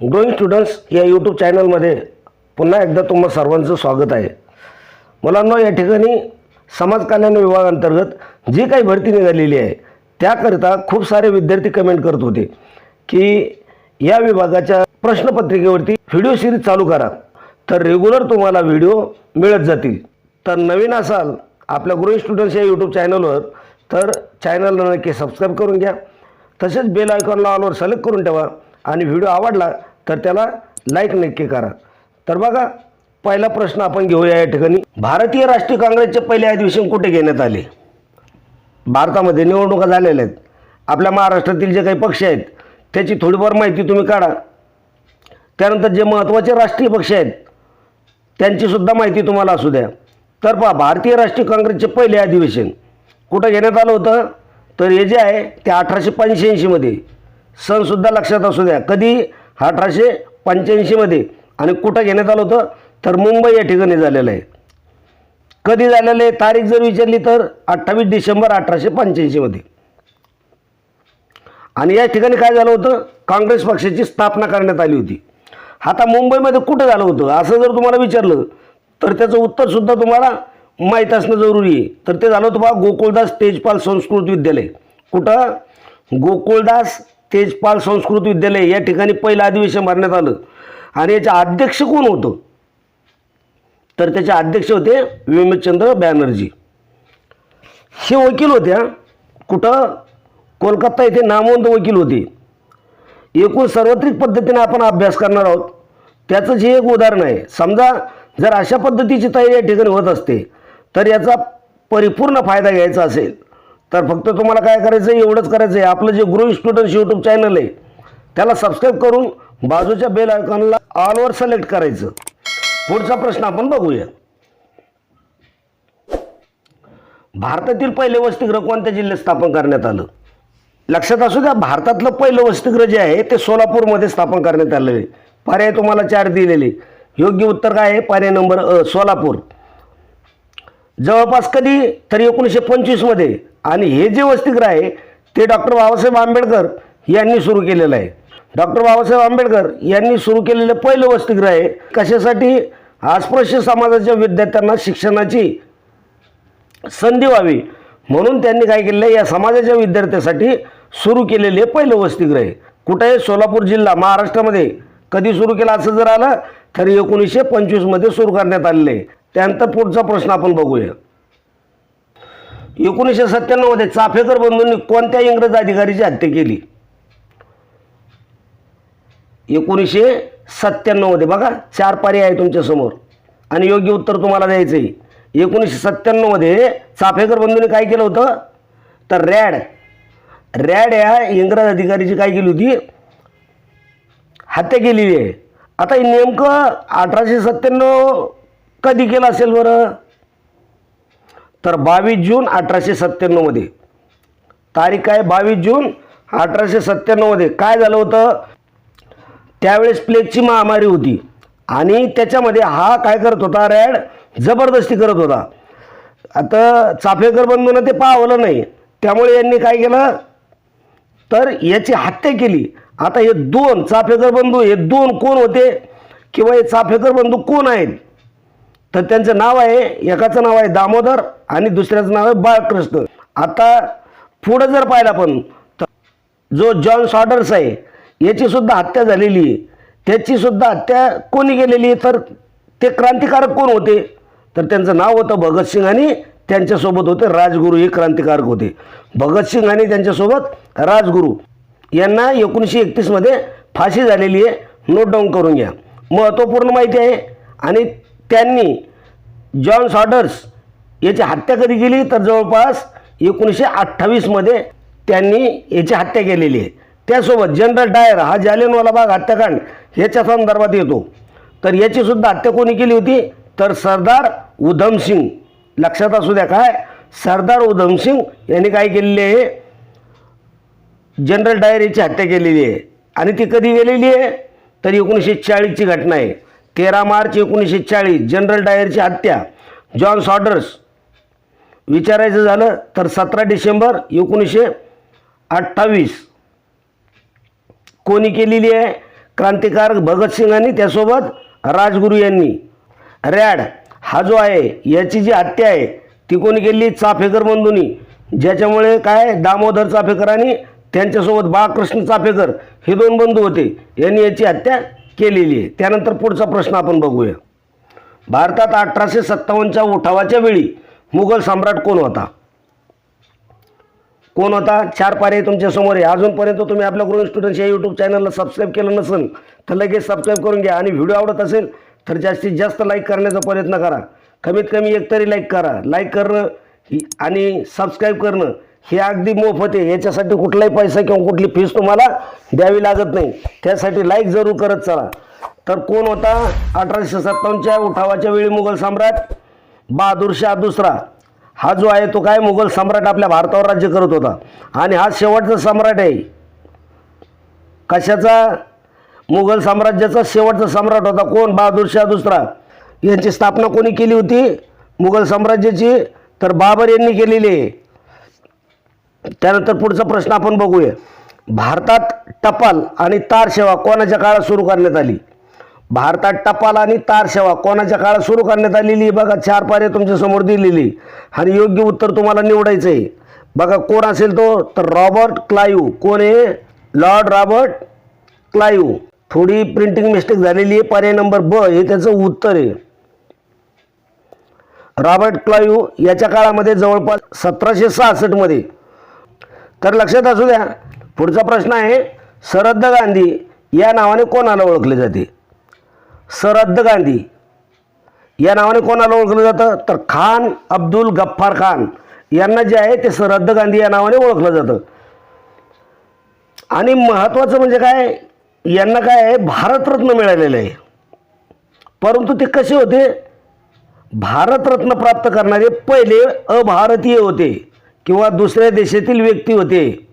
Growing students या YouTube चॅनलमध्ये पुन्हा एकदा तुम्हा सर्वांचं स्वागत आहे. मुलांना या ठिकाणी समाज कल्याण विभागांतर्गत जी काही भरती निघालेली आहे त्याकरिता खूप सारे विद्यार्थी कमेंट करत होते की या विभागाच्या प्रश्नपत्रिकेवरती व्हिडिओ सिरीज चालू करा. तर रेग्युलर तुम्हाला व्हिडिओ मिळत जातील. तर नवीन असाल आपल्या ग्रोईंग स्टुडंट्स या यूट्यूब चॅनलवर तर चॅनलला नक्की सबस्क्राईब करून घ्या. तसेच बेल आयकॉनला ऑलवर सिलेक्ट करून ठेवा आणि व्हिडिओ आवडला तर त्याला लाईक नक्की करा. तर बघा पहिला प्रश्न आपण घेऊया या ठिकाणी. भारतीय राष्ट्रीय काँग्रेसचे पहिले अधिवेशन कुठे घेण्यात आले? भारतामध्ये निवडणुका झालेल्या आहेत. आपल्या महाराष्ट्रातील जे काही पक्ष आहेत त्याची थोडीफार माहिती तुम्ही काढा. त्यानंतर जे महत्त्वाचे राष्ट्रीय पक्ष आहेत त्यांचीसुद्धा माहिती तुम्हाला असू द्या. तर पहा भारतीय राष्ट्रीय काँग्रेसचे पहिले अधिवेशन कुठं घेण्यात आलं होतं? तर हे जे आहे ते अठराशे पंच्याऐंशीमध्ये सणसुद्धा लक्षात असू द्या. कधी अठराशे पंच्याऐंशीमध्ये. आणि कुठं घेण्यात आलं होतं? तर मुंबई या ठिकाणी झालेलं आहे. कधी झालेलं आहे? तारीख जर विचारली तर अठ्ठावीस डिसेंबर अठराशे पंच्याऐंशीमध्ये. आणि या ठिकाणी काय झालं होतं? काँग्रेस पक्षाची स्थापना करण्यात आली होती. आता मुंबईमध्ये कुठं झालं होतं? असं जर तुम्हाला विचारलं तर त्याचं उत्तरसुद्धा तुम्हाला माहीत असणं जरुरी आहे. तर ते झालं होतं बा गोकुळदास तेजपाल संस्कृत विद्यालय. कुठं? गोकुळदास तेजपाल संस्कृत विद्यालय या ठिकाणी पहिलं अधिवेशन भरण्यात आलं. आणि याचे अध्यक्ष कोण होतं? तर त्याचे अध्यक्ष होते विमचंद्र बॅनर्जी. हे वकील होत्या. कुठं? कोलकाता येथे नामवंत वकील होते. एकूण सार्वत्रिक पद्धतीने आपण अभ्यास करणार आहोत. त्याचं जे एक उदाहरण आहे. समजा जर अशा पद्धतीची तयारी या ठिकाणी होत असते तर याचा परिपूर्ण फायदा घ्यायचा असेल. तर फक्त तुम्हाला काय करायचं आहे एवढंच करायचं आहे आपलं जे ग्रो स्टुडंट्स यूट्यूब चॅनल आहे त्याला सबस्क्राईब करून बाजूच्या बेल आयकॉनला ऑलवर सिलेक्ट करायचं. पुढचा प्रश्न आपण बघूया. भारतातील पहिले वसतिगृह कोणत्या जिल्ह्यात स्थापन करण्यात आलं? लक्षात असू द्या भारतातलं पहिलं वसतिगृह जे आहे ते सोलापूरमध्ये स्थापन करण्यात आलं आहे. पर्याय तुम्हाला चार दिलेले. योग्य उत्तर काय आहे? पर्याय नंबर अ सोलापूर. जवळपास कधी? तर एकोणीसशे पंचवीसमध्ये. आणि हे जे वसतिगृह आहे ते डॉक्टर बाबासाहेब आंबेडकर यांनी सुरू केलेलं आहे. डॉक्टर बाबासाहेब आंबेडकर यांनी सुरू केलेलं पहिलं वसतिगृह आहे. कशासाठी? अस्पृश्य समाजाच्या विद्यार्थ्यांना शिक्षणाची संधी व्हावी म्हणून त्यांनी काय केलेलं आहे? या समाजाच्या विद्यार्थ्यासाठी सुरू केलेले पहिलं वसतिगृह आहे. कुठं आहे सोलापूर जिल्हा महाराष्ट्रामध्ये कधी सुरू केलं असं जर आलं तर एकोणीसशे पंचवीसमध्ये सुरू करण्यात आलेलं आहे. त्यानंतर पुढचा प्रश्न आपण बघूया. एकोणीसशे सत्त्याण्णवमध्ये चाफेकर बंधूंनी कोणत्या इंग्रज अधिकारीची हत्या केली? एकोणीसशे सत्त्याण्णवमध्ये बघा चार पर्याय आहे तुमच्यासमोर आणि योग्य उत्तर तुम्हाला द्यायचं आहे एकोणीसशे सत्त्याण्णवमध्ये चाफेकर बंधूंनी काय केलं होतं? तर रॅड रॅड या इंग्रज अधिकारीची काय केली होती? हत्या केलेली आहे. आता नेमकं अठराशे सत्त्याण्णव कधी केलं असेल बरं? तर बावीस जून अठराशे सत्त्याण्णवमध्ये. तारीख आहे बावीस जून अठराशे सत्त्याण्णवमध्ये. काय झालं होतं? त्यावेळेस प्लेगची महामारी होती. आणि त्याच्यामध्ये हा काय करत होता? रॅड जबरदस्ती करत होता. आता चाफेकर बंधूनं ते पावलं नाही. त्यामुळे यांनी काय केलं? तर याची हत्या केली. आता हे दोन चाफेकर बंधू हे दोन कोण होते? किंवा हे चाफेकर बंधू कोण आहेत? तर त्यांचं नाव आहे एकाचं नाव आहे दामोदर आणि दुसऱ्याचं नाव आहे बाळकृष्ण. आता पुढं जर पाहिलं आपण तर जो जॉन सॉडर्स आहे याचीसुद्धा हत्या झालेली आहे. त्याचीसुद्धा हत्या कोणी केलेली आहे? तर ते क्रांतिकारक कोण होते? तर त्यांचं नाव होतं भगतसिंग आणि त्यांच्यासोबत होते राजगुरू. हे क्रांतिकारक होते. भगतसिंग आणि त्यांच्यासोबत राजगुरू. यांना एकोणीसशे एकतीसमध्ये फाशी झालेली आहे. नोट डाऊन करून घ्या. महत्त्वपूर्ण माहिती आहे. आणि त्यांनी जॉन सॉडर्स याची हत्या कधी केली? तर जवळपास एकोणीसशे अठ्ठावीसमध्ये त्यांनी याची हत्या केलेली आहे. त्यासोबत जनरल डायर हा जालियनवाला बाग हत्याकांड याच्या संदर्भात येतो. तर याचीसुद्धा हत्या कोणी केली होती? तर सरदार उधमसिंग लक्षात असू द्या काय? सरदार उधमसिंग यांनी काय केलेले आहे? जनरल डायर याची हत्या केलेली आहे. आणि ती कधी गेलेली आहे? तर एकोणीसशे चाळीसची घटना आहे. तेरा मार्च एकोणीसशे चाळीस जनरल डायरची हत्या. जॉन सॉडर्स विचारायचं झालं तर सतरा डिसेंबर एकोणीसशे अठ्ठावीस. कोणी केलेली आहे? क्रांतिकारक भगतसिंग आणि त्यासोबत राजगुरू यांनी. रॅड हा जो आहे याची जी हत्या आहे ती कोणी केली? चाफेकर बंधूनी. ज्याच्यामुळे काय? दामोदर चाफेकर आणि त्यांच्यासोबत बाळकृष्ण चाफेकर हे दोन बंधू होते. यांनी याची हत्या केलेली आहे. त्यानंतर पुढचा प्रश्न आपण बघूया. भारतात अठराशे सत्तावन्नच्या उठावाच्या वेळी मुघल सम्राट कोण होता? कोण होता? चार पर्याय तुमच्यासमोर आहे. अजूनपर्यंत तुम्ही आपल्या ग्रुप स्टुडंट्स या यूट्यूब चॅनलला सबस्क्राईब केलं नसेल तर लगेच सबस्क्राईब करून घ्या. आणि व्हिडिओ आवडत असेल तर जास्तीत जास्त लाईक करण्याचा प्रयत्न करा. कमीत कमी एक तरी लाईक करा. लाईक करणं ही- आणि सबस्क्राईब करणं हे अगदी मोफत आहे. याच्यासाठी कुठलाही पैसा किंवा कुठली फीस तुम्हाला द्यावी लागत नाही. त्यासाठी लाईक जरूर करत चला. तर कोण होता? अठराशे सत्तावन्नच्या उठावाच्या वेळी मुघल सम्राट? बहादूर शाह दुसरा. हा जो आहे तो काय? मुघल सम्राट आपल्या भारतावर राज्य करत होता. आणि हा शेवटचा सम्राट आहे. कशाचा? मुघल साम्राज्याचा शेवटचा सम्राट होता. कोण? बहादूर शाह दुसरा. यांची स्थापना कोणी केली होती? मुघल साम्राज्याची. तर बाबर यांनी केलेली आहे. त्यानंतर पुढचा प्रश्न आपण बघूया. भारतात टपाल आणि तार सेवा कोणाच्या काळात सुरू करण्यात आली? भारतात टपाल आणि तार सेवा कोणाच्या काळात सुरू करण्यात आलेली आहे? बघा चार पारे तुमच्यासमोर दिलेली आणि योग्य उत्तर तुम्हाला निवडायचं आहे. बघा कोण असेल तो? तर रॉबर्ट क्लायू. कोण आहे? Lord Robert Clive. थोडी प्रिंटिंग मिस्टेक झालेली आहे. पर्याय नंबर ब हे त्याचं उत्तर आहे. रॉबर्ट क्लायू याच्या काळामध्ये जवळपास सतराशे सहासष्टमध्ये तर लक्षात असू द्या पुढचा प्रश्न आहे सरहद्द गांधी या नावाने कोणाला ओळखले जाते? सरहद्द गांधी या नावाने कोणाला ओळखलं जातं? तर खान अब्दुल गफ्फार खान यांना जे आहे ते सरहद्द गांधी या नावाने ओळखलं जातं. आणि महत्त्वाचं म्हणजे काय? यांना काय आहे? भारतरत्न मिळालेलं आहे. परंतु ते कसे होते? भारतरत्न प्राप्त करणारे पहिले अभारतीय होते. किंवा दुसऱ्या देशातील व्यक्ती होते.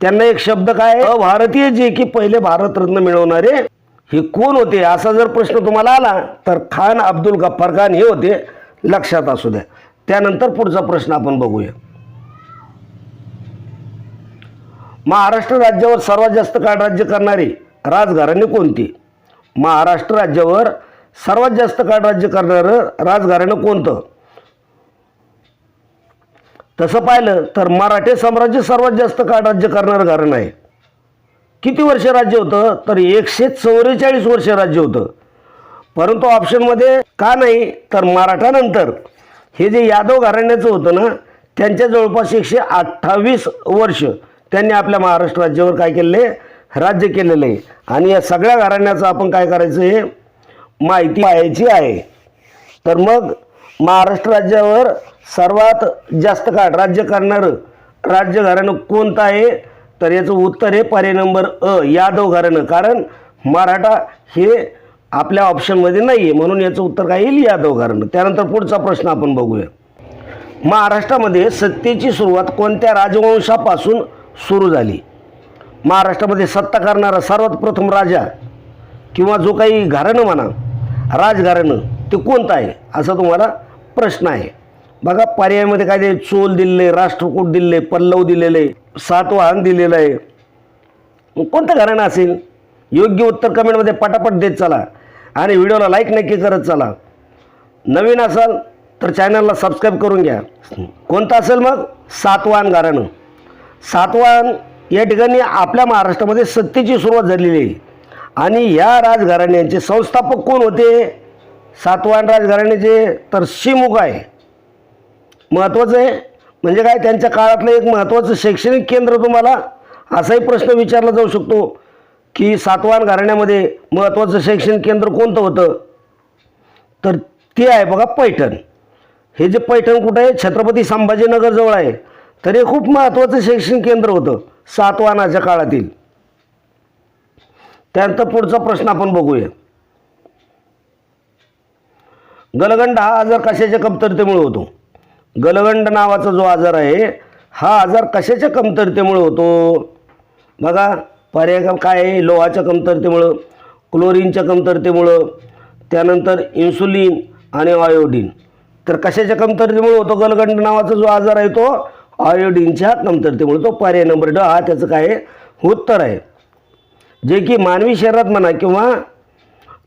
त्यांना एक शब्द काय? आहे? अभारतीय जे की पहिले भारतरत्न मिळवणारे हे कोण होते? असा जर प्रश्न तुम्हाला आला तर खान अब्दुल गफ्फार खान हे होते. लक्षात असू द्या. त्यानंतर पुढचा प्रश्न आपण बघूया. महाराष्ट्र राज्यावर सर्वात जास्त काळ राज्य करणारी राजघराणे कोणती? महाराष्ट्र राज्यावर सर्वात जास्त काळ राज्य करणारं राजघराणं कोणतं? तसं पाहिलं तर मराठे साम्राज्य सर्वात जास्त काळ राज्य करणारं कारण आहे? किती वर्ष राज्य होतं? तर एकशे चौवेचाळीस वर्ष राज्य होतं. परंतु ऑप्शनमध्ये का नाही तर मराठानंतर हे जे यादव घराण्याचं होतं ना त्यांच्या जवळपास एकशे अठ्ठावीस वर्ष त्यांनी आपल्या महाराष्ट्र राज्यावर काय केलेलं आहे? राज्य केलेलं आहे. आणि या सगळ्या घराण्याचं आपण काय करायचं हे माहिती पाहायची आहे. तर मग महाराष्ट्र राज्यावर सर्वात जास्त काळ राज्य करणारं राज्य घराणं कोणतं आहे? तर याचं उत्तर आहे पर्याय नंबर अ यादव घराणं कारण मराठा हे आपल्या ऑप्शनमध्ये नाही आहे म्हणून याचं उत्तर काय येईल? यादव घराणं त्यानंतर पुढचा प्रश्न आपण बघूया. महाराष्ट्रामध्ये सत्तेची सुरुवात कोणत्या राजवंशापासून सुरू झाली? महाराष्ट्रामध्ये सत्ता करणारा सर्वात प्रथम राजा किंवा जो काही घराणं म्हणा राजघराणं ते कोणतं आहे? असा तुम्हाला प्रश्न आहे. बघा पर्यायामध्ये काय ते चोल दिलेलं आहे राष्ट्रकूट दिलेलं आहे पल्लव दिलेलं आहे सातवाहन दिलेलं आहे. मग कोणतं घराणं असेल? योग्य उत्तर कमेंटमध्ये पटापट देत चला आणि व्हिडिओला लाईक नक्की करत चला. नवीन असाल तर चॅनलला सबस्क्राईब करून घ्या. कोणतं असेल मग? सातवाहन घराणं. सातवाहन या ठिकाणी आपल्या महाराष्ट्रामध्ये सत्तेची सुरुवात झालेली आहे. आणि या राजघराण्यांचे संस्थापक कोण होते? सातवाहन राजघराण्याचे तर शिमुख आहे. महत्त्वाचं आहे. म्हणजे काय त्यांच्या काळातलं एक महत्त्वाचं शैक्षणिक केंद्र तुम्हाला असाही प्रश्न विचारला जाऊ शकतो की सातवाहन घराण्यामध्ये महत्त्वाचं शैक्षणिक केंद्र कोणतं होतं? तर ते आहे बघा पैठण. हे जे पैठण कुठं आहे? छत्रपती संभाजीनगरजवळ आहे. तर हे खूप महत्त्वाचं शैक्षणिक केंद्र होतं सातवाहनाच्या काळातील. त्यानंतर पुढचा प्रश्न आपण बघूया. गलगंड हा आजार कशाच्या कमतरतेमुळे होतो? गलगंड नावाचा जो आजार आहे हा आजार कशाच्या कमतरतेमुळे होतो? बघा पर्याय काय आहे? लोहाच्या कमतरतेमुळं क्लोरीनच्या कमतरतेमुळं त्यानंतर इन्सुलिन आणि आयोडीन. तर कशाच्या कमतरतेमुळे होतो गलगंड नावाचा जो आजार आहे तो? आयोडीनच्या कमतरतेमुळे. तो पर्याय नंबर ड हा त्याचं काय उत्तर आहे. जे की मानवी शरीरात म्हणा किंवा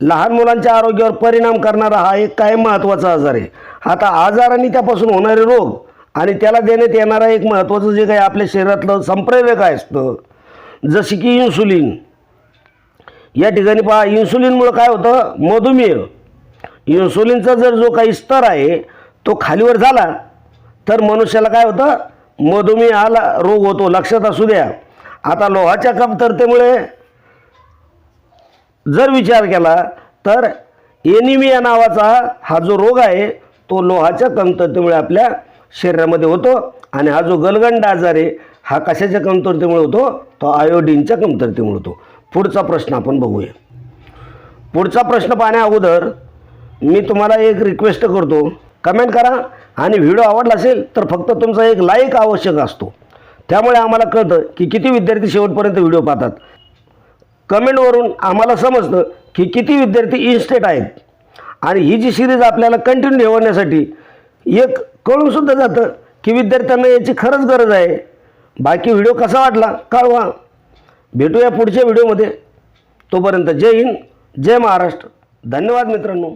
लहान मुलांच्या आरोग्यावर परिणाम करणारा हा एक काय महत्त्वाचा आजार आहे? आता आजार आणि त्यापासून होणारे रोग आणि त्याला देण्यात येणारा एक महत्त्वाचं जे काही आपल्या शरीरातलं संप्रेरक आहे असतं जसे की इन्सुलिन या ठिकाणी पहा इन्सुलिनमुळं काय होतं? मधुमेह. इन्सुलिनचा जर जो काही स्तर आहे तो खालीवर झाला तर मनुष्याला काय होतं? मधुमेहाला रोग होतो लक्षात असू द्या. आता लोहाच्या कमतरतेमुळे जर विचार केला तर एनिमिया नावाचा हा जो रोग आहे तो लोहाच्या कमतरतेमुळे आपल्या शरीरामध्ये होतो आणि हा जो गलगंड आजार आहे हा कशाच्या कमतरतेमुळे होतो? तो आयोडीनच्या कमतरतेमुळे होतो. पुढचा प्रश्न आपण बघूया. पुढचा प्रश्न पाहण्या अगोदर मी तुम्हाला एक रिक्वेस्ट करतो. कमेंट करा आणि व्हिडिओ आवडला असेल तर फक्त तुमचा एक लाईक आवश्यक असतो. त्यामुळे आम्हाला कळतं की किती विद्यार्थी शेवटपर्यंत व्हिडिओ पाहतात. कमेंटवरून आम्हाला समजतं की किती विद्यार्थी इन्स्टेट आहेत. आणि ही जी सिरीज आपल्याला कंटिन्यू ठेवण्यासाठी एक कळूनसुद्धा जातं की विद्यार्थ्यांना याची खरंच गरज आहे. बाकी व्हिडिओ कसा वाटला कळवा. भेटूया पुढच्या व्हिडिओमध्ये तोपर्यंत जय हिंद जय महाराष्ट्र. धन्यवाद मित्रांनो.